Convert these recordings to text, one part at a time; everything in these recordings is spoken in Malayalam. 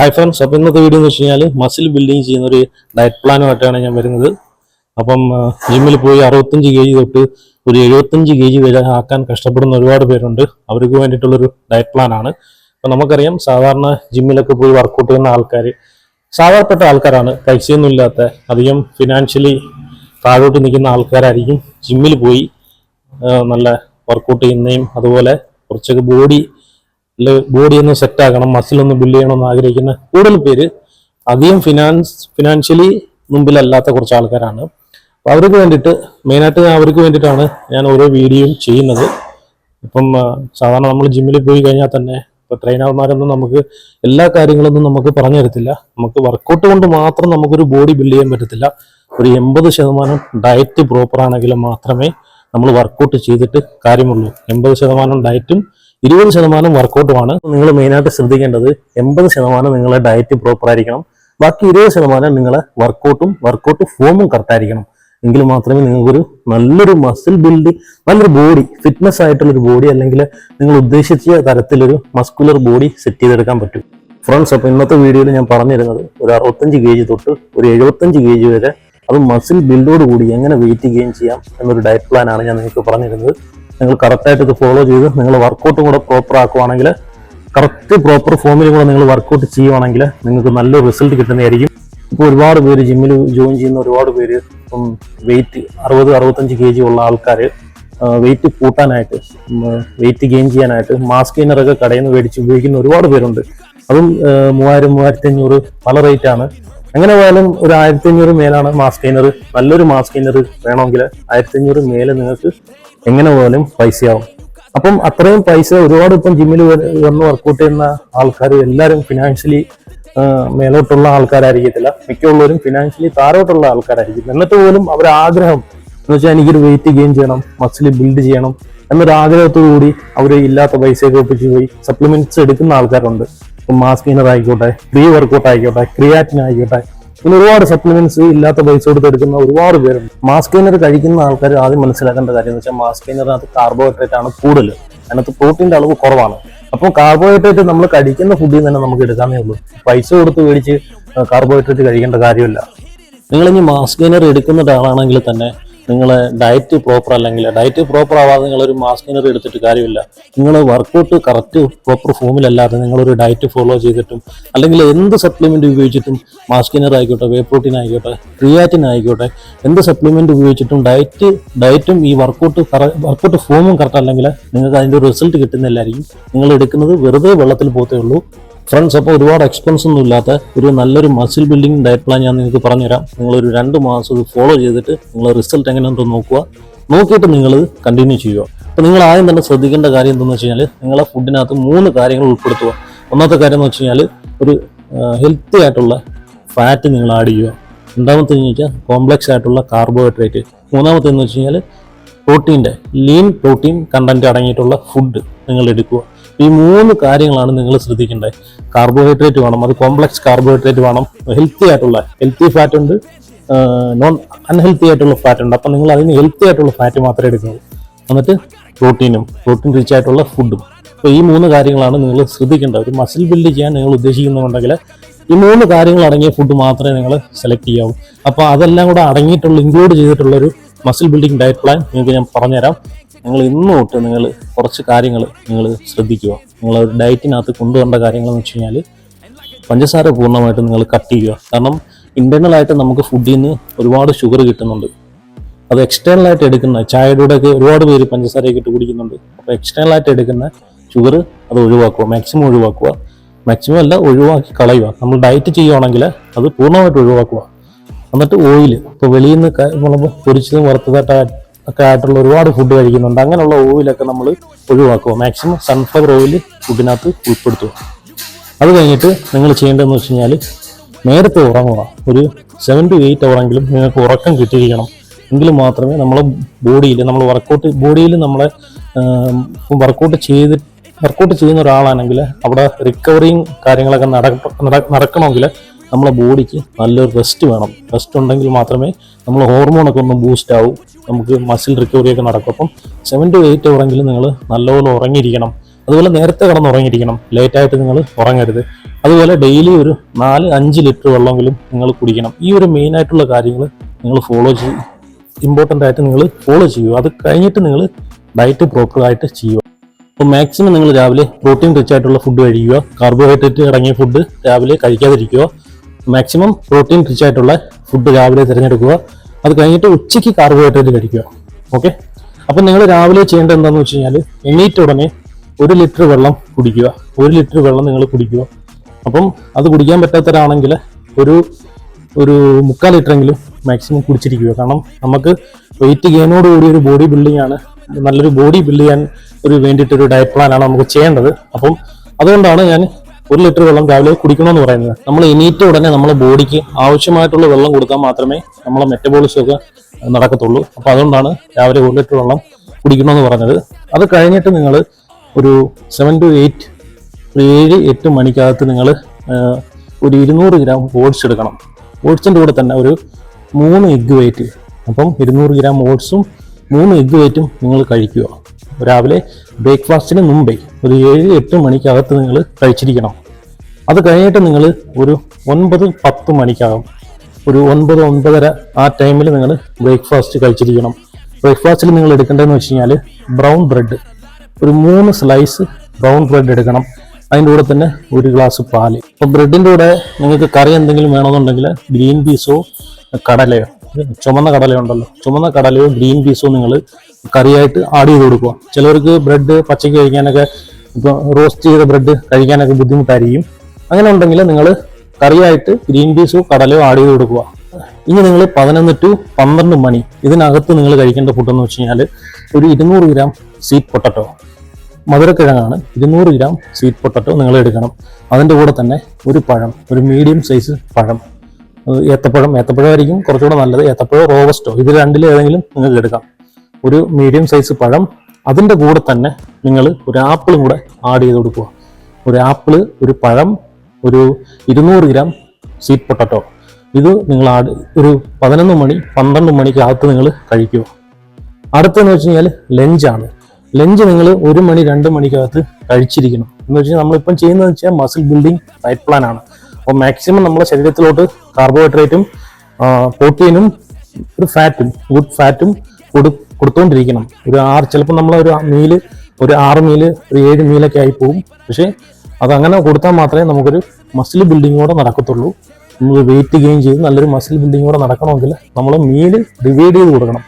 ഹായ് ഫ്രണ്ട്സ് അപ്പോൾ ഇന്നത്തെ വീഡിയോ എന്ന് വെച്ച് കഴിഞ്ഞാൽ മസിൽ ബിൽഡിങ് ചെയ്യുന്ന ഒരു ഡയറ്റ് പ്ലാനുമായിട്ടാണ് ഞാൻ വരുന്നത്. അപ്പം ജിമ്മിൽ പോയി അറുപത്തഞ്ച് കെ ജി തൊട്ട് ഒരു എഴുപത്തഞ്ച് കെ ജി വരെ ആക്കാൻ കഷ്ടപ്പെടുന്ന ഒരുപാട് പേരുണ്ട്. അവർക്ക് വേണ്ടിയിട്ടുള്ളൊരു ഡയറ്റ് പ്ലാനാണ് അപ്പം നമുക്കറിയാം സാധാരണ ജിമ്മിലൊക്കെ പോയി വർക്കൗട്ട് ചെയ്യുന്ന ആൾക്കാർ സാധാരണപ്പെട്ട ആൾക്കാരാണ്. പൈസയൊന്നും ഇല്ലാത്ത അധികം ഫിനാൻഷ്യലി താഴോട്ട് നിൽക്കുന്ന ആൾക്കാരായിരിക്കും ജിമ്മിൽ പോയി നല്ല വർക്കൗട്ട് ചെയ്യുന്നതും അതുപോലെ കുറച്ചൊക്കെ ബോഡി ബോഡി ഒന്ന് സെറ്റ് ആക്കണം മസിൽ ഒന്ന് ബിൽഡ് ചെയ്യണം എന്ന് ആഗ്രഹിക്കുന്ന കൂടുതൽ പേര് അധികം ഫിനാൻസ് ഫിനാൻഷ്യലി മുമ്പിലല്ലാത്ത കുറച്ച് ആൾക്കാരാണ്. അപ്പോൾ അവർക്ക് വേണ്ടിയിട്ട് മെയിനായിട്ട് അവർക്ക് വേണ്ടിയിട്ടാണ് ഞാൻ ഓരോ വീഡിയോയും ചെയ്യുന്നത്. ഇപ്പം സാധാരണ നമ്മൾ ജിമ്മിൽ പോയി കഴിഞ്ഞാൽ തന്നെ ഇപ്പോൾ ട്രെയിനർമാരൊന്നും നമുക്ക് എല്ലാ കാര്യങ്ങളൊന്നും നമുക്ക് പറഞ്ഞു തരത്തില്ല. നമുക്ക് വർക്കൗട്ട് കൊണ്ട് മാത്രം നമുക്കൊരു ബോഡി ബിൽഡ് ചെയ്യാൻ പറ്റത്തില്ല. ഒരു എൺപത് ശതമാനം ഡയറ്റ് പ്രോപ്പർ ആണെങ്കിൽ മാത്രമേ നമ്മൾ വർക്കൗട്ട് ചെയ്തിട്ട് കാര്യമുള്ളൂ. എൺപത് ശതമാനം ഡയറ്റും ഇരുപത് ശതമാനം വർക്കൗട്ടുമാണ് നിങ്ങൾ മെയിനായിട്ട് ശ്രദ്ധിക്കേണ്ടത് എൺപത് ശതമാനം നിങ്ങളുടെ ഡയറ്റ് പ്രോപ്പർ ആയിരിക്കണം. ബാക്കി ഇരുപത് ശതമാനം നിങ്ങളെ വർക്കൗട്ടും വർക്കൗട്ട് ഫോമും കറക്റ്റ് ആയിരിക്കണം. എങ്കിൽ മാത്രമേ നിങ്ങൾക്കൊരു നല്ലൊരു മസിൽ ബിൽഡ് നല്ലൊരു ബോഡി ഫിറ്റ്നസ് ആയിട്ടുള്ളൊരു ബോഡി അല്ലെങ്കിൽ നിങ്ങൾ ഉദ്ദേശിച്ച തരത്തിലൊരു മസ്കുലർ ബോഡി സെറ്റ് ചെയ്തെടുക്കാൻ പറ്റും. ഫ്രണ്ട്സ് അപ്പോൾ ഇന്നത്തെ വീഡിയോയിൽ ഞാൻ പറഞ്ഞിരുന്നത് ഒരു അറുപത്തഞ്ച് കെ ജി തൊട്ട് ഒരു എഴുപത്തഞ്ച് കെ ജി വരെ അത് മസിൽ ബിൽഡോട് കൂടി എങ്ങനെ വെയിറ്റ് ഗെയിൻ ചെയ്യാം എന്നൊരു ഡയറ്റ് പ്ലാനാണ് ഞാൻ നിങ്ങൾക്ക് പറഞ്ഞിരുന്നത്. നിങ്ങൾ കറക്റ്റായിട്ട് ഇത് ഫോളോ ചെയ്ത് നിങ്ങൾ വർക്കൗട്ടും കൂടെ പ്രോപ്പർ ആക്കുവാണെങ്കിൽ കറക്റ്റ് പ്രോപ്പർ ഫോമിൽ കൂടെ നിങ്ങൾ വർക്കൗട്ട് ചെയ്യുവാണെങ്കിൽ നിങ്ങൾക്ക് നല്ല റിസൾട്ട് കിട്ടുന്നതായിരിക്കും. ഇപ്പോൾ ഒരുപാട് പേര് ജിമ്മിൽ ജോയിൻ ചെയ്യുന്ന ഒരുപാട് പേര് ഇപ്പം വെയിറ്റ് അറുപത് അറുപത്തഞ്ച് കെ ജി ഉള്ള ആൾക്കാർ വെയിറ്റ് കൂട്ടാനായിട്ട് വെയിറ്റ് ഗെയിൻ ചെയ്യാനായിട്ട് മാസ്ക് ഗെയിനറൊക്കെ കടയിൽ നിന്ന് മേടിച്ച് ഉപയോഗിക്കുന്ന ഒരുപാട് പേരുണ്ട്. അതും മൂവായിരം മൂവായിരത്തി അഞ്ഞൂറ് പല റേറ്റാണ് ആണ്. എങ്ങനെ പോയാലും ഒരു ആയിരത്തി അഞ്ഞൂറ് മേലാണ് മാസ്ക് ഗെയിനർ നല്ലൊരു മാസ്ക് ഗെയിനർ വേണമെങ്കിൽ ആയിരത്തി അഞ്ഞൂറ് മേലെ നിങ്ങൾക്ക് എങ്ങനെ പോയാലും പൈസയാവും അപ്പം അത്രയും പൈസ ഒരുപാട് ഇപ്പം ജിമ്മിൽ വന്ന് വർക്കൗട്ട് ചെയ്യുന്ന ആൾക്കാർ എല്ലാവരും ഫിനാൻഷ്യലി മേലോട്ടുള്ള ആൾക്കാരായിരിക്കത്തില്ല. മിക്കുള്ളവരും ഫിനാൻഷ്യലി താഴോട്ടുള്ള ആൾക്കാരായിരിക്കും. എന്നിട്ട് പോലും അവരുടെ ആഗ്രഹം എന്ന് വെച്ചാൽ എനിക്കൊരു വെയിറ്റ് ഗെയിൻ ചെയ്യണം മസിൽ ബിൽഡ് ചെയ്യണം എന്നൊരു ആഗ്രഹത്തോടുകൂടി അവർ ഇല്ലാത്ത പൈസയൊക്കെ ഒപ്പിച്ച് പോയി സപ്ലിമെന്റ്സ് എടുക്കുന്ന ആൾക്കാരുണ്ട്. ഇപ്പം മാസ്ക് ഗെയിനർ ആയിക്കോട്ടെ പ്രീ വർക്കൗട്ട് ആയിക്കോട്ടെ ക്രിയാറ്റിൻ ആയിക്കോട്ടെ ഇങ്ങനെ ഒരുപാട് സപ്ലിമെന്റ്സ് ഇല്ലാത്ത പൈസ കൊടുത്ത് എടുക്കുന്ന ഒരുപാട് പേരുണ്ട്. മാസ്ക് ഗെയിനർ കഴിക്കുന്ന ആൾക്കാർ ആദ്യം മനസ്സിലാക്കേണ്ട കാര്യം എന്ന് വെച്ചാൽ മാസ്ക് ഗെയിനറിനകത്ത് കാർബോഹൈഡ്രേറ്റ് ആണ് കൂടുതൽ. അതിനകത്ത് പ്രോട്ടീന്റെ അളവ് കുറവാണ്. അപ്പോൾ കാർബോഹൈഡ്രേറ്റ് നമ്മൾ കഴിക്കുന്ന ഫുഡിൽ തന്നെ നമുക്ക് എടുക്കാനേ ഉള്ളൂ. പൈസ കൊടുത്ത് മേടിച്ച് കാർബോഹൈഡ്രേറ്റ് കഴിക്കേണ്ട കാര്യമില്ല. നിങ്ങൾ ഇനി മാസ്ക് ഗെയിനർ എടുക്കുന്ന ഒരാളാണെങ്കിൽ തന്നെ നിങ്ങളെ ഡയറ്റ് പ്രോപ്പർ അല്ലെങ്കിൽ ഡയറ്റ് പ്രോപ്പർ ആവാതെ നിങ്ങൾ ഒരു മാസ്കിനറി എടുത്തിട്ട് കാര്യമില്ല. നിങ്ങൾ വർക്കൗട്ട് കറക്റ്റ് പ്രോപ്പർ ഫോമിലല്ലാതെ നിങ്ങളൊരു ഡയറ്റ് ഫോളോ ചെയ്തിട്ടും അല്ലെങ്കിൽ എന്ത് സപ്ലിമെന്റ് ഉപയോഗിച്ചിട്ടും മാസ്ക് ഗെയിനർ ആയിക്കോട്ടെ വേ പ്രോട്ടീൻ ആയിക്കോട്ടെ ക്രിയാറ്റിൻ ആയിക്കോട്ടെ എന്ത് സപ്ലിമെന്റ് ഉപയോഗിച്ചിട്ടും ഡയറ്റ് ഡയറ്റും ഈ വർക്കൗട്ട് വർക്കൗട്ട് ഫോമും കറക്റ്റ് അല്ലെങ്കിൽ നിങ്ങൾക്ക് അതിന്റെ റിസൾട്ട് കിട്ടുന്നില്ലായിരിക്കും നിങ്ങൾ എടുക്കുന്നത് വെറുതെ വെള്ളത്തിൽ പോത്തേ ഉള്ളൂ. ഫ്രണ്ട്സ് അപ്പോൾ ഒരുപാട് എക്സ്പെൻസ് ഒന്നും ഇല്ലാത്ത ഒരു നല്ലൊരു മസിൽ ബിൽഡിംഗ് ഡയറ്റ് പ്ലാൻ ഞാൻ നിങ്ങൾക്ക് പറഞ്ഞുതരാം. നിങ്ങളൊരു രണ്ട് മാസം ഇത് ഫോളോ ചെയ്തിട്ട് നിങ്ങൾ റിസൾട്ട് എങ്ങനെയുണ്ടോ നോക്കുക. നോക്കിയിട്ട് നിങ്ങൾ കണ്ടിന്യൂ ചെയ്യുക. അപ്പോൾ നിങ്ങൾ ആദ്യം തന്നെ ശ്രദ്ധിക്കേണ്ട കാര്യം എന്താണെന്ന് വെച്ച് കഴിഞ്ഞാൽ നിങ്ങളെ ഫുഡിനകത്ത് മൂന്ന് കാര്യങ്ങൾ ഉൾപ്പെടുത്തുക. ഒന്നാമത്തെ കാര്യം എന്ന് വെച്ച് കഴിഞ്ഞാൽ ഒരു ഹെൽത്തി ആയിട്ടുള്ള ഫാറ്റ് നിങ്ങൾ ആഡ് ചെയ്യുക. രണ്ടാമത്തെ എന്ന് വെച്ചാൽ കോംപ്ലക്സ് ആയിട്ടുള്ള കാർബോഹൈഡ്രേറ്റ് മൂന്നാമത്തെ എന്ന് വെച്ച് കഴിഞ്ഞാൽ പ്രോട്ടീന്റെ ലീൻ പ്രോട്ടീൻ കണ്ടന്റ് അടങ്ങിയിട്ടുള്ള ഫുഡ് നിങ്ങൾ എടുക്കുക. ഈ മൂന്ന് കാര്യങ്ങളാണ് നിങ്ങൾ ശ്രദ്ധിക്കേണ്ടത് കാർബോഹൈഡ്രേറ്റ് വേണം അത് കോംപ്ലക്സ് കാർബോഹൈഡ്രേറ്റ് വേണം. ഹെൽത്തി ആയിട്ടുള്ള ഹെൽത്തി ഫാറ്റ് ഉണ്ട്. നോൺ അൺഹെൽത്തി ആയിട്ടുള്ള ഫാറ്റ് ഉണ്ട്. അപ്പം നിങ്ങൾ അതിന് ഹെൽത്തി ആയിട്ടുള്ള ഫാറ്റ് മാത്രമേ എടുക്കുള്ളൂ എന്നിട്ട് പ്രോട്ടീനും പ്രോട്ടീൻ റിച്ച് ആയിട്ടുള്ള ഫുഡും അപ്പോൾ ഈ മൂന്ന് കാര്യങ്ങളാണ് നിങ്ങൾ ശ്രദ്ധിക്കേണ്ടത്. ഒരു മസിൽ ബിൽഡ് ചെയ്യാൻ നിങ്ങൾ ഉദ്ദേശിക്കുന്നുണ്ടെങ്കിൽ ഈ മൂന്ന് കാര്യങ്ങൾ അടങ്ങിയ ഫുഡ് മാത്രമേ നിങ്ങൾ സെലക്ട് ചെയ്യാവൂ. അപ്പോൾ അതെല്ലാം കൂടെ അടങ്ങിയിട്ടുള്ള ഇൻക്ലൂഡ് ചെയ്തിട്ടുള്ള ഒരു മസിൽ ബിൽഡിംഗ് ഡയറ്റ് പ്ലാൻ നിങ്ങൾക്ക് ഞാൻ പറഞ്ഞുതരാം. നിങ്ങൾ ഇന്ന് തൊട്ട് നിങ്ങൾ കുറച്ച് കാര്യങ്ങൾ നിങ്ങൾ ശ്രദ്ധിക്കുക. നിങ്ങൾ ഡയറ്റിനകത്ത് കൊണ്ടുവരേണ്ട കാര്യങ്ങൾ എന്ന് വെച്ച് കഴിഞ്ഞാൽ പഞ്ചസാര പൂർണമായിട്ട് നിങ്ങൾ കട്ട് ചെയ്യുക. കാരണം ഇന്റേർണലായിട്ട് നമുക്ക് ഫുഡിൽ നിന്ന് ഒരുപാട് ഷുഗർ കിട്ടുന്നുണ്ട്. അത് എക്സ്റ്റേണലായിട്ട് എടുക്കുന്ന ചായയുടെ ഒക്കെ ഒരുപാട് പേര് പഞ്ചസാരയൊക്കെ ഇട്ട് കുടിക്കുന്നുണ്ട്. അപ്പോൾ എക്സ്റ്റേണലായിട്ട് എടുക്കുന്ന ഷുഗർ അത് ഒഴിവാക്കുക. മാക്സിമം ഒഴിവാക്കുക. മാക്സിമം അല്ല ഒഴിവാക്കി കളയുക. നമ്മൾ ഡയറ്റ് ചെയ്യുകയാണെങ്കിൽ അത് പൂർണമായിട്ട് ഒഴിവാക്കുക. എന്നിട്ട് ഓയിൽ ഇപ്പോൾ വെളിയിൽ നിന്ന് ക- നമ്മൾ പൊരിച്ചതും വറുത്തതായിട്ട് ഒക്കെ ആയിട്ടുള്ള ഒരുപാട് ഫുഡ് കഴിക്കുന്നുണ്ട്. അങ്ങനെയുള്ള ഓയിലൊക്കെ നമ്മൾ ഒഴിവാക്കുക. മാക്സിമം സൺഫ്ലവർ ഓയിൽ ഫുഡിനകത്ത് ഉൾപ്പെടുത്തുക. അത് കഴിഞ്ഞിട്ട് നിങ്ങൾ ചെയ്യേണ്ടതെന്ന് വെച്ച് കഴിഞ്ഞാൽ നേരത്തെ ഉറങ്ങുക. ഒരു സെവൻ ടു എയ്റ്റ് അവറെങ്കിലും നിങ്ങൾക്ക് ഉറക്കം കിട്ടിയിരിക്കണം. എങ്കിൽ മാത്രമേ നമ്മളെ ബോഡിയിൽ നമ്മൾ വർക്കൗട്ട് ബോഡിയിൽ നമ്മളെ വർക്കൗട്ട് ചെയ്ത് വർക്കൗട്ട് ചെയ്യുന്ന ഒരാളാണെങ്കിൽ അവിടെ റിക്കവറിയും കാര്യങ്ങളൊക്കെ നട- നടക്കണമെങ്കിൽ നമ്മളെ ബോഡിക്ക് നല്ലൊരു റെസ്റ്റ് വേണം. റെസ്റ്റ് ഉണ്ടെങ്കിൽ മാത്രമേ നമ്മൾ ഹോർമോണൊക്കെ ഒന്ന് ബൂസ്റ്റ് ആവും. നമുക്ക് മസിൽ റിക്കവറി ഒക്കെ നടക്കും. അപ്പം സെവൻ ടു എയ്റ്റ് അവറെങ്കിലും നിങ്ങൾ നല്ലപോലെ ഉറങ്ങിയിരിക്കണം. അതുപോലെ നേരത്തെ കിടന്ന് ഉറങ്ങിയിരിക്കണം. ലേറ്റായിട്ട് നിങ്ങൾ ഉറങ്ങരുത്. അതുപോലെ ഡെയിലി ഒരു നാല് അഞ്ച് ലിറ്റർ വെള്ളമെങ്കിലും നിങ്ങൾ കുടിക്കണം. ഈ ഒരു മെയിൻ ആയിട്ടുള്ള കാര്യങ്ങൾ നിങ്ങൾ ഫോളോ ചെയ്യും. ഇമ്പോർട്ടന്റ് ആയിട്ട് നിങ്ങൾ ഫോളോ ചെയ്യുക. അത് കഴിഞ്ഞിട്ട് നിങ്ങൾ ഡയറ്റ് പ്രോപ്പറായിട്ട് ചെയ്യുക. അപ്പോൾ മാക്സിമം നിങ്ങൾ രാവിലെ പ്രോട്ടീൻ റിച്ച് ആയിട്ടുള്ള ഫുഡ് കഴിക്കുക. കാർബോഹൈഡ്രേറ്റ് അടങ്ങിയ ഫുഡ് രാവിലെ കഴിക്കാതിരിക്കുക. മാക്സിമം പ്രോട്ടീൻ റിച്ച് ആയിട്ടുള്ള ഫുഡ് രാവിലെ തിരഞ്ഞെടുക്കുക. അത് കഴിഞ്ഞിട്ട് ഉച്ചയ്ക്ക് കാർബോഹൈഡ്രേറ്റ് കഴിക്കുക. ഓക്കെ അപ്പം നിങ്ങൾ രാവിലെ ചെയ്യേണ്ടത് എന്താണെന്ന് വെച്ച് കഴിഞ്ഞാൽ എണീറ്റ് ഉടനെ ഒരു ലിറ്റർ വെള്ളം കുടിക്കുക. ഒരു ലിറ്റർ വെള്ളം നിങ്ങൾ കുടിക്കുക. അപ്പം അത് കുടിക്കാൻ പറ്റാത്തവരാണെങ്കിൽ ഒരു ഒരു മുക്കാൽ ലിറ്ററെങ്കിലും മാക്സിമം കുടിച്ചിരിക്കുക. കാരണം നമുക്ക് വെയിറ്റ് ഗെയിനോട് കൂടി ഒരു ബോഡി ബിൽഡിംഗ് ആണ്. നല്ലൊരു ബോഡി ബിൽഡ് ചെയ്യാൻ ഒരു വേണ്ടിയിട്ടൊരു ഡയറ്റ് പ്ലാനാണ് നമുക്ക് ചെയ്യേണ്ടത്. അപ്പം അതുകൊണ്ടാണ് ഞാൻ ഒരു ലിറ്റർ വെള്ളം രാവിലെ കുടിക്കണമെന്ന് പറയുന്നത്. നമ്മൾ എണീറ്റ ഉടനെ നമ്മളെ ബോഡിക്ക് ആവശ്യമായിട്ടുള്ള വെള്ളം കൊടുത്താൽ മാത്രമേ നമ്മളെ മെറ്റബോളിസം ഒക്കെ നടക്കത്തുള്ളൂ. അപ്പോൾ അതുകൊണ്ടാണ് രാവിലെ ഒരു ലിറ്റർ വെള്ളം കുടിക്കണമെന്ന് പറഞ്ഞത്. അത് കഴിഞ്ഞിട്ട് നിങ്ങൾ ഒരു സെവൻ ടു എയ്റ്റ് ഏഴ് എട്ട് മണിക്കകത്ത് നിങ്ങൾ ഒരു ഇരുന്നൂറ് ഗ്രാം ഓട്സ് എടുക്കണം. ഓട്സിന്റെ കൂടെ തന്നെ ഒരു മൂന്ന് എഗ്ഗ് വെയിറ്റ്. അപ്പം ഇരുന്നൂറ് ഗ്രാം ഓട്സും മൂന്ന് എഗ്ഗ് വെയിറ്റും നിങ്ങൾ കഴിക്കുക. രാവിലെ ബ്രേക്ക്ഫാസ്റ്റിന് മുമ്പേ ഒരു ഏഴ് എട്ട് മണിക്കകത്ത് നിങ്ങൾ കഴിച്ചിരിക്കണം. അത് കഴിഞ്ഞിട്ട് നിങ്ങൾ ഒരു ഒൻപത് പത്ത് മണിക്കാകും. ഒരു ഒൻപത് ഒൻപതര ആ ടൈമിൽ നിങ്ങൾ ബ്രേക്ക്ഫാസ്റ്റ് കഴിച്ചിരിക്കണം. ബ്രേക്ക്ഫാസ്റ്റിൽ നിങ്ങൾ എടുക്കേണ്ടതെന്ന് വെച്ച് കഴിഞ്ഞാൽ ബ്രൗൺ ബ്രെഡ്. ഒരു മൂന്ന് സ്ലൈസ് ബ്രൗൺ ബ്രെഡ് എടുക്കണം. അതിന്റെ കൂടെ തന്നെ ഒരു ഗ്ലാസ് പാൽ. അപ്പോൾ ബ്രെഡിന്റെ കൂടെ നിങ്ങൾക്ക് കറി എന്തെങ്കിലും വേണമെന്നുണ്ടെങ്കിൽ ഗ്രീൻ പീസോ കടലയോ ചുമന്ന കടലയുണ്ടല്ലോ. ചുമന്ന കടലയോ ഗ്രീൻ പീസോ നിങ്ങൾ കറിയായിട്ട് ആഡ് ചെയ്ത് കൊടുക്കുക. ചിലവർക്ക് ബ്രെഡ് പച്ചയ്ക്ക് കഴിക്കാനൊക്കെ ഇപ്പോൾ റോസ്റ്റ് ചെയ്ത ബ്രെഡ് കഴിക്കാനൊക്കെ ബുദ്ധിമുട്ടായിരിക്കും. അങ്ങനെ ഉണ്ടെങ്കിൽ നിങ്ങൾ കറിയായിട്ട് ഗ്രീൻ പീസോ കടലയോ ആഡ് ചെയ്ത് കൊടുക്കുക. ഇനി നിങ്ങൾ പതിനൊന്ന് ടു പന്ത്രണ്ട് മണി ഇതിനകത്ത് നിങ്ങൾ കഴിക്കേണ്ട ഫുഡ് എന്ന് വെച്ച് കഴിഞ്ഞാൽ ഒരു ഇരുന്നൂറ് ഗ്രാം സ്വീറ്റ് പൊട്ടറ്റോ മധുരക്കിഴങ്ങാണ് ഇരുന്നൂറ് ഗ്രാം സ്വീറ്റ് പൊട്ടറ്റോ നിങ്ങൾ എടുക്കണം. അതിന്റെ കൂടെ തന്നെ ഒരു പഴം ഒരു മീഡിയം സൈസ് പഴം. ഏത്തപ്പഴം ഏത്തപ്പഴമായിരിക്കും കുറച്ചുകൂടെ നല്ലത്. ഏത്തപ്പഴം റോബസ്റ്റോ ഇത് രണ്ടിൽ ഏതെങ്കിലും നിങ്ങൾക്ക് എടുക്കാം ഒരു മീഡിയം സൈസ് പഴം അതിന്റെ കൂടെ തന്നെ നിങ്ങൾ ഒരു ആപ്പിളും കൂടെ ആഡ് ചെയ്ത് കൊടുക്കുക. ഒരു ആപ്പിൾ ഒരു പഴം ഒരു ഇരുന്നൂറ് ഗ്രാം സ്വീറ്റ് പൊട്ടറ്റോ ഇത് നിങ്ങൾ ആഡ് ഒരു പതിനൊന്ന് മണി പന്ത്രണ്ട് മണിക്കകത്ത് നിങ്ങൾ കഴിക്കുക. അടുത്തെന്ന് വെച്ച് കഴിഞ്ഞാൽ ലഞ്ചാണ് ലഞ്ച് നിങ്ങൾ ഒരു മണി രണ്ട് മണിക്കകത്ത് കഴിച്ചിരിക്കണം. എന്ന് വെച്ചാൽ നമ്മളിപ്പം ചെയ്യുന്നത് വെച്ചാൽ മസിൽ ബിൽഡിംഗ് ഡയറ്റ് പ്ലാൻ ആണ്. അപ്പോൾ മാക്സിമം നമ്മുടെ ശരീരത്തിലോട്ട് കാർബോഹൈഡ്രേറ്റും പ്രോട്ടീനും ഒരു ഫാറ്റും ഗുഡ് ഫാറ്റും കൊടു കൊടുത്തുകൊണ്ടിരിക്കണം ഒരു ആറ് ചിലപ്പോൾ നമ്മൾ ഒരു മീൽ ഒരു ആറ് മീൽ ഒരു ഏഴ് മീലൊക്കെ ആയി പോകും പക്ഷേ അതങ്ങനെ കൊടുത്താൽ മാത്രമേ നമുക്കൊരു മസിൽ ബിൽഡിങ്ങോടെ നടക്കത്തുള്ളൂ. നമ്മൾ വെയിറ്റ് ഗെയിൻ ചെയ്ത് നല്ലൊരു മസിൽ ബിൽഡിങ്ങോടെ നടക്കണമെങ്കിൽ നമ്മൾ മീൽ ഡിവൈഡ് ചെയ്ത് കൊടുക്കണം.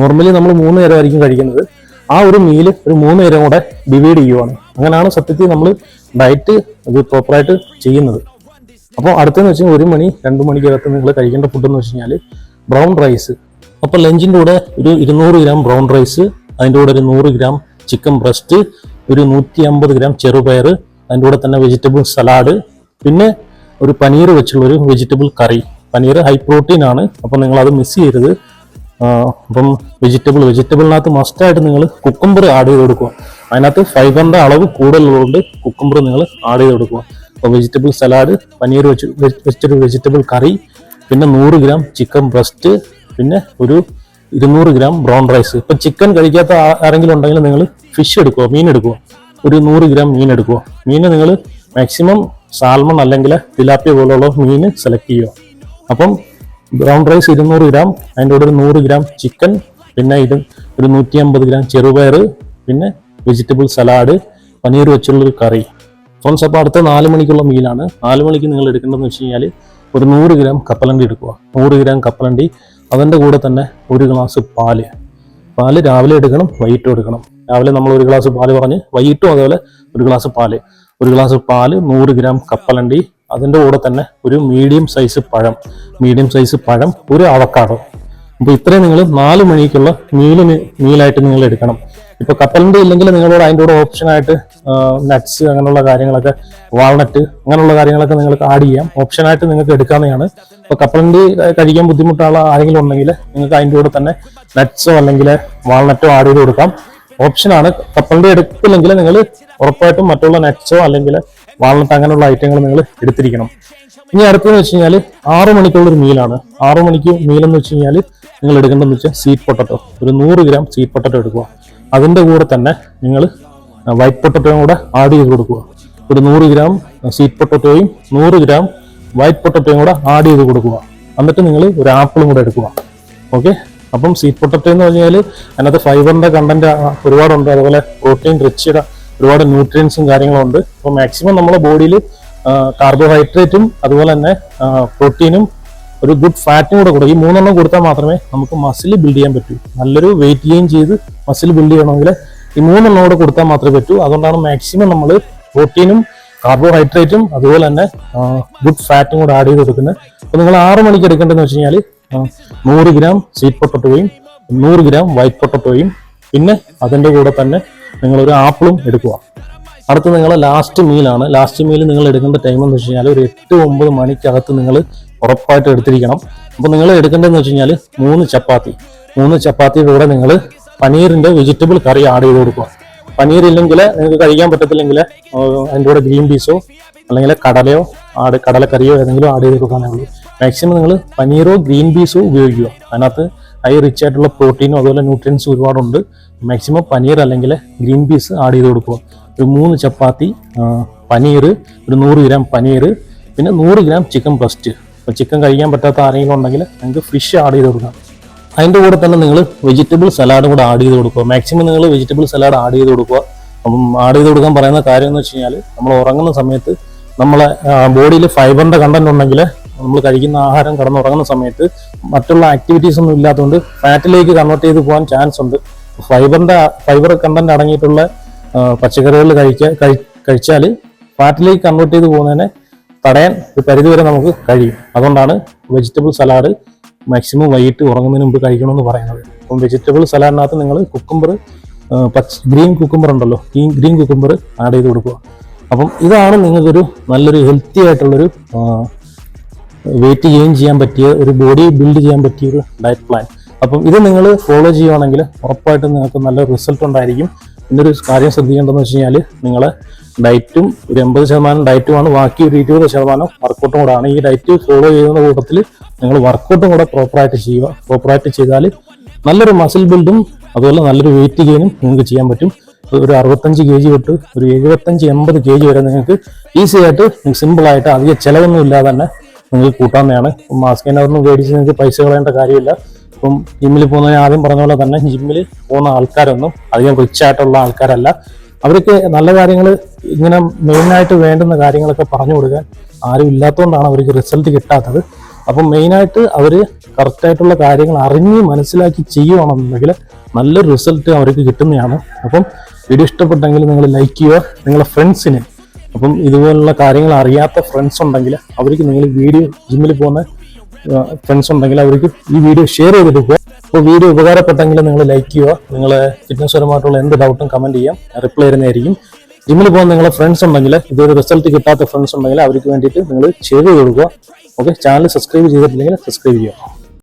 നോർമലി നമ്മൾ മൂന്ന് നേരമായിരിക്കും കഴിക്കുന്നത്. ആ ഒരു മീൽ ഒരു മൂന്ന് നേരം കൂടെ ഡിവൈഡ് ചെയ്യുവാണ്. അങ്ങനെയാണ് സത്യത്തിൽ നമ്മൾ ഡയറ്റ് ഇത് പ്രോപ്പറായിട്ട് ചെയ്യുന്നത്. അപ്പോൾ അടുത്തെന്ന് വെച്ചാൽ ഒരു മണി രണ്ട് മണിക്കകത്ത് നിങ്ങൾ കഴിക്കേണ്ട ഫുഡ് എന്ന് വെച്ച് കഴിഞ്ഞാൽ ബ്രൗൺ റൈസ് അപ്പോൾ ലഞ്ചിന്റെ കൂടെ ഒരു ഇരുന്നൂറ് ഗ്രാം ബ്രൗൺ റൈസ് അതിന്റെ കൂടെ ഒരു നൂറ് ഗ്രാം ചിക്കൻ ബ്രസ്റ്റ് ഒരു നൂറ്റി അമ്പത് ഗ്രാം ചെറുപയർ അതിന്റെ കൂടെ തന്നെ വെജിറ്റബിൾ സലാഡ് പിന്നെ ഒരു പനീർ വെച്ചുള്ള ഒരു വെജിറ്റബിൾ കറി. പനീർ ഹൈ പ്രോട്ടീൻ ആണ്. അപ്പോൾ നിങ്ങൾ അത് മിസ് ചെയ്യരുത്. അപ്പം വെജിറ്റബിൾ വെജിറ്റബിളിനകത്ത് മസ്റ്റായിട്ട് നിങ്ങൾ കുക്കുംബർ ആഡ് ചെയ്ത് കൊടുക്കുക. അതിനകത്ത് ഫൈബറിന്റെ അളവ് കൂടുതലുള്ളതുകൊണ്ട് കുക്കുംബർ നിങ്ങൾ ആഡ് ചെയ്ത് കൊടുക്കുക. അപ്പോൾ വെജിറ്റബിൾ സലാഡ് പനീർ വെച്ച് വെജിറ്റബിൾ വെജിറ്റബിൾ കറി പിന്നെ നൂറ് ഗ്രാം ചിക്കൻ ബ്രസ്റ്റ് പിന്നെ ഒരു ഇരുന്നൂറ് ഗ്രാം ബ്രൗൺ റൈസ് ഇപ്പം ചിക്കൻ കഴിക്കാത്ത ആരെങ്കിലും ഉണ്ടെങ്കിൽ നിങ്ങൾ ഫിഷ് എടുക്കുക മീൻ എടുക്കുക ഒരു നൂറ് ഗ്രാം മീൻ എടുക്കുക മീൻ നിങ്ങൾ മാക്സിമം സാൽമൺ അല്ലെങ്കിൽ തിലാപ്പിയ പോലുള്ള മീൻ സെലക്ട് ചെയ്യുക. അപ്പം ബ്രൗൺ റൈസ് ഇരുന്നൂറ് ഗ്രാം അതിന്റെ കൂടെ ഒരു നൂറ് ഗ്രാം ചിക്കൻ പിന്നെ ഇത് ഒരു നൂറ്റി അമ്പത് ഗ്രാം ചെറുപയർ പിന്നെ വെജിറ്റബിൾ സലാഡ് പനീർ വെച്ചുള്ളൊരു കറി. ഫ്രണ്ട്സ് അപ്പോൾ അടുത്ത നാല് മണിക്കുള്ള മീലാണ് നാല് മണിക്ക് നിങ്ങൾ എടുക്കേണ്ടതെന്ന് വെച്ച് കഴിഞ്ഞാൽ ഒരു നൂറ് ഗ്രാം കപ്പലണ്ടി എടുക്കുക. നൂറ് ഗ്രാം കപ്പലണ്ടി. അതിന്റെ കൂടെ തന്നെ ഒരു ഗ്ലാസ് പാൽ. പാൽ രാവിലെ എടുക്കണം വൈകിട്ടും എടുക്കണം. രാവിലെ നമ്മൾ ഒരു ഗ്ലാസ് പാൽ പറഞ്ഞ് വൈകിട്ടും അതുപോലെ ഒരു ഗ്ലാസ് പാൽ. ഒരു ഗ്ലാസ് പാൽ നൂറ് ഗ്രാം കപ്പലണ്ടി. അതിന്റെ കൂടെ തന്നെ ഒരു മീഡിയം സൈസ് പഴം. മീഡിയം സൈസ് പഴം ഒരു അവക്കാടോ അപ്പോൾ ഇത്രയും നിങ്ങൾ നാല് മണിക്കുള്ള മീലിന് മീലായിട്ട് നിങ്ങൾ എടുക്കണം. ഇപ്പൊ കപ്പലിന്റെ ഇല്ലെങ്കിൽ നിങ്ങളോട് അതിന്റെ കൂടെ ഓപ്ഷനായിട്ട് നട്ട്സ് അങ്ങനെയുള്ള കാര്യങ്ങളൊക്കെ വാൾനട്ട് അങ്ങനെയുള്ള കാര്യങ്ങളൊക്കെ നിങ്ങൾക്ക് ആഡ് ചെയ്യാം. ഓപ്ഷനായിട്ട് നിങ്ങൾക്ക് എടുക്കാവുന്നതാണ്. ഇപ്പൊ കപ്പലിന്റെ കഴിക്കാൻ ബുദ്ധിമുട്ടുള്ള ആരെങ്കിലും ഉണ്ടെങ്കിൽ നിങ്ങൾക്ക് അതിന്റെ കൂടെ തന്നെ നട്ട്സോ അല്ലെങ്കിൽ വാൾനട്ടോ ആഡ് ചെയ്ത് കൊടുക്കാം. ഓപ്ഷനാണ് കപ്പലിന്റെ എടുക്കില്ലെങ്കിൽ നിങ്ങൾ ഉറപ്പായിട്ടും മറ്റുള്ള നട്ട്സോ അല്ലെങ്കിൽ വാൾനട്ട് അങ്ങനെയുള്ള ഐറ്റങ്ങൾ നിങ്ങൾ എടുത്തിരിക്കണം. ഇനി അടുത്തതെന്ന് വെച്ച് കഴിഞ്ഞാൽ ആറു മണിക്കുള്ള ഒരു മീലാണ് ആറു മണിക്ക് മീലെന്ന് വെച്ച് കഴിഞ്ഞാൽ നിങ്ങൾ എടുക്കേണ്ടതെന്ന് വെച്ചാൽ സീറ്റ് പൊട്ടറ്റോ ഒരു നൂറ് ഗ്രാം സീറ്റ് പൊട്ടറ്റോ എടുക്കുക. അതിന്റെ കൂടെ തന്നെ നിങ്ങൾ വൈറ്റ് പൊട്ടറ്റോയും കൂടെ ആഡ് ചെയ്ത് കൊടുക്കുക. ഒരു നൂറ് ഗ്രാം സ്വീറ്റ് പൊട്ടറ്റോയും നൂറ് ഗ്രാം വൈറ്റ് പൊട്ടറ്റോയും കൂടെ ആഡ് ചെയ്ത് കൊടുക്കുക. എന്നിട്ട് നിങ്ങൾ ഒരു ആപ്പിളും കൂടെ എടുക്കുക. ഓക്കെ അപ്പം സ്വീറ്റ് പൊട്ടറ്റോ എന്ന് പറഞ്ഞാൽ അതിനകത്ത് ഫൈബറിന്റെ കണ്ടന്റ് ഒരുപാടുണ്ട്. അതുപോലെ പ്രോട്ടീൻ റിച്ചിയുടെ ഒരുപാട് ന്യൂട്രിയൻസും കാര്യങ്ങളും ഉണ്ട് അപ്പോൾ മാക്സിമം നമ്മുടെ ബോഡിയിൽ കാർബോഹൈഡ്രേറ്റും അതുപോലെ തന്നെ പ്രോട്ടീനും ഒരു ഗുഡ് ഫാറ്റും കൂടെ കൊടുക്കും ഈ മൂന്നെണ്ണം കൊടുത്താൽ മാത്രമേ നമുക്ക് മസിൽ ബിൽഡ് ചെയ്യാൻ പറ്റൂ. നല്ലൊരു വെയിറ്റ് ഗെയിൻ ചെയ്ത് മസിൽ ബിൽഡ് ചെയ്യണമെങ്കിൽ ഈ മൂന്നെണ്ണം കൂടെ കൊടുത്താൽ മാത്രമേ പറ്റൂ. അതുകൊണ്ടാണ് മാക്സിമം നമ്മൾ പ്രോട്ടീനും കാർബോഹൈഡ്രേറ്റും അതുപോലെ തന്നെ ഗുഡ് ഫാറ്റും കൂടെ ആഡ് ചെയ്ത് കൊടുക്കുന്നത്. അപ്പോൾ നിങ്ങൾ ആറ് മണിക്ക് എടുക്കേണ്ടതെന്ന് വെച്ച് കഴിഞ്ഞാൽ നൂറ് ഗ്രാം സ്വീറ്റ് പൊട്ടറ്റോയും നൂറ് ഗ്രാം വൈറ്റ് പൊട്ടറ്റോയും പിന്നെ അതിന്റെ കൂടെ തന്നെ നിങ്ങളൊരു ആപ്പിളും എടുക്കുക. അടുത്ത് നിങ്ങൾ ലാസ്റ്റ് മീലാണ് ലാസ്റ്റ് മീൽ നിങ്ങൾ എടുക്കേണ്ട ടൈം എന്ന് വെച്ച് കഴിഞ്ഞാൽ ഒരു എട്ട് ഒമ്പത് മണിക്കകത്ത് നിങ്ങൾ ഉറപ്പായിട്ട് എടുത്തിരിക്കണം. അപ്പോൾ നിങ്ങൾ എടുക്കേണ്ടതെന്ന് വെച്ച് കഴിഞ്ഞാൽ മൂന്ന് ചപ്പാത്തി. മൂന്ന് ചപ്പാത്തിയുടെ കൂടെ നിങ്ങൾ പനീറിന്റെ വെജിറ്റബിൾ കറി ആഡ് ചെയ്ത് കൊടുക്കുക. പനീർ ഇല്ലെങ്കിൽ നിങ്ങൾക്ക് കഴിക്കാൻ പറ്റത്തില്ലെങ്കിൽ അതിന്റെ കൂടെ ഗ്രീൻ പീസോ അല്ലെങ്കിൽ കടലയോ ആട് കടലക്കറിയോ ഏതെങ്കിലും ആഡ് ചെയ്ത് കൊടുക്കാനേ ഉള്ളൂ. മാക്സിമം നിങ്ങൾ പനീറോ ഗ്രീൻ പീസോ ഉപയോഗിക്കുക. അതിനകത്ത് ഹൈ റിച്ച് ആയിട്ടുള്ള പ്രോട്ടീനും അതുപോലെ ന്യൂട്രിയൻസും ഒരുപാടുണ്ട്. മാക്സിമം പനീർ അല്ലെങ്കിൽ ഗ്രീൻ പീസ് ആഡ് ചെയ്ത് കൊടുക്കുക. ഒരു മൂന്ന് ചപ്പാത്തി പനീർ ഒരു നൂറ് ഗ്രാം പനീർ പിന്നെ നൂറ് ഗ്രാം ചിക്കൻ ബ്രസ്റ്റ് ചിക്കൻ കഴിക്കാൻ പറ്റാത്ത ആരെങ്കിലും ഉണ്ടെങ്കിൽ നിങ്ങൾക്ക് ഫിഷ് ആഡ് ചെയ്ത് കൊടുക്കാം. അതിന്റെ കൂടെ തന്നെ നിങ്ങൾ വെജിറ്റബിൾ സലാഡ് കൂടെ ആഡ് ചെയ്ത് കൊടുക്കുക. മാക്സിമം നിങ്ങൾ വെജിറ്റബിൾ സലാഡ് ആഡ് ചെയ്ത് കൊടുക്കുക. അപ്പം ആഡ് ചെയ്ത് കൊടുക്കാൻ പറയുന്ന കാര്യം എന്ന് വെച്ച് കഴിഞ്ഞാൽ നമ്മൾ ഉറങ്ങുന്ന സമയത്ത് നമ്മളെ ബോഡിയിൽ ഫൈബറിന്റെ കണ്ടന്റ് ഉണ്ടെങ്കിൽ നമ്മൾ കഴിക്കുന്ന ആഹാരം കടന്ന് ഉറങ്ങുന്ന സമയത്ത് മറ്റുള്ള ആക്ടിവിറ്റീസ് ഒന്നും ഇല്ലാത്തതുകൊണ്ട് ഫാറ്റിലേക്ക് കൺവേർട്ട് ചെയ്ത് പോകാൻ ചാൻസ് ഉണ്ട്. ഫൈബറിന്റെ ഫൈബർ കണ്ടന്റ് അടങ്ങിയിട്ടുള്ള പച്ചക്കറികൾ കഴിക്കുക കഴിച്ചാൽ ഫാറ്റിലേക്ക് കൺവേർട്ട് ചെയ്ത് പോകുന്നതിനെ തടയാൻ ഒരു പരിധിവരെ നമുക്ക് കഴിയും. അതുകൊണ്ടാണ് വെജിറ്റബിൾ സലാഡ് മാക്സിമം വൈകിട്ട് ഉറങ്ങുന്നതിന് മുമ്പ് കഴിക്കണമെന്ന് പറയുന്നത്. അപ്പം വെജിറ്റബിൾ സലാഡിനകത്ത് നിങ്ങൾ കുക്കുംബർ പച്ച ഗ്രീൻ കുക്കുംബർ ഉണ്ടല്ലോ ഈ ഗ്രീൻ കുക്കുംബർ ആഡ് ചെയ്ത് കൊടുക്കുക. അപ്പം ഇതാണ് നിങ്ങൾക്കൊരു നല്ലൊരു ഹെൽത്തി ആയിട്ടുള്ളൊരു വെയിറ്റ് ഗെയിൻ ചെയ്യാൻ പറ്റിയ ഒരു ബോഡി ബിൽഡ് ചെയ്യാൻ പറ്റിയ ഒരു ഡയറ്റ് പ്ലാൻ അപ്പം ഇത് നിങ്ങൾ ഫോളോ ചെയ്യുകയാണെങ്കിൽ ഉറപ്പായിട്ടും നിങ്ങൾക്ക് നല്ല റിസൾട്ട് ഉണ്ടായിരിക്കും. ഇന്നൊരു കാര്യം ശ്രദ്ധിക്കേണ്ടതെന്ന് വെച്ച് കഴിഞ്ഞാൽ നിങ്ങളെ ഡയറ്റും ഒരു എൺപത് ശതമാനം ഡയറ്റുമാണ്. ബാക്കി ഒരു ഇരുപത് ശതമാനം വർക്കൗട്ടും കൂടെ ആണ് ഈ ഡയറ്റ് ഫോളോ ചെയ്യുന്ന കൂട്ടത്തിൽ നിങ്ങൾ വർക്കൗട്ടും കൂടെ പ്രോപ്പറായിട്ട് ചെയ്യുക. പ്രോപ്പറായിട്ട് ചെയ്താൽ നല്ലൊരു മസിൽ ബിൽഡും അതുപോലെ നല്ലൊരു വെയിറ്റ് ഗെയിനും നിങ്ങൾക്ക് ചെയ്യാൻ പറ്റും. ഒരു അറുപത്തഞ്ച് കെ ജി തൊട്ട് ഒരു എഴുപത്തഞ്ച് എൺപത് കെ ജി വരെ നിങ്ങൾക്ക് ഈസി ആയിട്ട് സിമ്പിൾ ആയിട്ട് അധികം ചിലവൊന്നും ഇല്ലാതെ തന്നെ നിങ്ങൾക്ക് കൂട്ടാവുന്നതാണ് മാസ്കിനൊന്നും മേടിച്ച് നിങ്ങൾക്ക് പൈസ കളയേണ്ട കാര്യമില്ല. ഇപ്പം ജിമ്മിൽ പോകുന്നതിന് ആദ്യം പറഞ്ഞ പോലെ തന്നെ ജിമ്മിൽ പോകുന്ന ആൾക്കാരൊന്നും അധികം റിച്ച് ആയിട്ടുള്ള ആൾക്കാരല്ല. അവർക്ക് നല്ല കാര്യങ്ങൾ ഇങ്ങനെ മെയിനായിട്ട് വേണ്ടുന്ന കാര്യങ്ങളൊക്കെ പറഞ്ഞു കൊടുക്കാൻ ആരും ഇല്ലാത്തതുകൊണ്ടാണ് അവർക്ക് റിസൾട്ട് കിട്ടാത്തത്. അപ്പം മെയിനായിട്ട് അവർ കറക്റ്റായിട്ടുള്ള കാര്യങ്ങൾ അറിഞ്ഞ് മനസ്സിലാക്കി ചെയ്യുകയാണെന്നുണ്ടെങ്കിൽ നല്ലൊരു റിസൾട്ട് അവർക്ക് കിട്ടുന്നതാണ്. അപ്പം വീഡിയോ ഇഷ്ടപ്പെട്ടെങ്കിൽ നിങ്ങൾ ലൈക്ക് ചെയ്യുക നിങ്ങളുടെ ഫ്രണ്ട്സിന് അപ്പം ഇതുപോലുള്ള കാര്യങ്ങൾ അറിയാത്ത ഫ്രണ്ട്സ് ഉണ്ടെങ്കിൽ അവർക്ക് നിങ്ങൾ വീഡിയോ ജിമ്മിൽ പോകുന്ന ഫ്രണ്ട്സ് ഉണ്ടെങ്കിൽ അവർക്ക് ഈ വീഡിയോ ഷെയർ ചെയ്ത് കൊടുക്കുക അപ്പോൾ വീഡിയോ ഉപകാരപ്പെട്ടെങ്കിൽ നിങ്ങൾ ലൈക്ക് ചെയ്യുക. നിങ്ങൾ ഫിറ്റ്നസ് പരമായിട്ടുള്ള എന്ത് ഡൗട്ടും കമന്റ് ചെയ്യാം. റിപ്ലൈ തരുന്നതായിരിക്കും. ജിമ്മിൽ പോകുന്ന നിങ്ങളെ ഫ്രണ്ട്സ് ഉണ്ടെങ്കിൽ ഇതൊരു റിസൾട്ട് കിട്ടാത്ത ഫ്രണ്ട്സ് ഉണ്ടെങ്കിൽ അവർക്ക് വേണ്ടിയിട്ട് നിങ്ങൾ ഷെയർ ചെയ്ത് കൊടുക്കുക. ഓക്കെ ചാനൽ സബ്സ്ക്രൈബ് ചെയ്തിട്ടില്ലെങ്കിൽ സബ്സ്ക്രൈബ് ചെയ്യുക.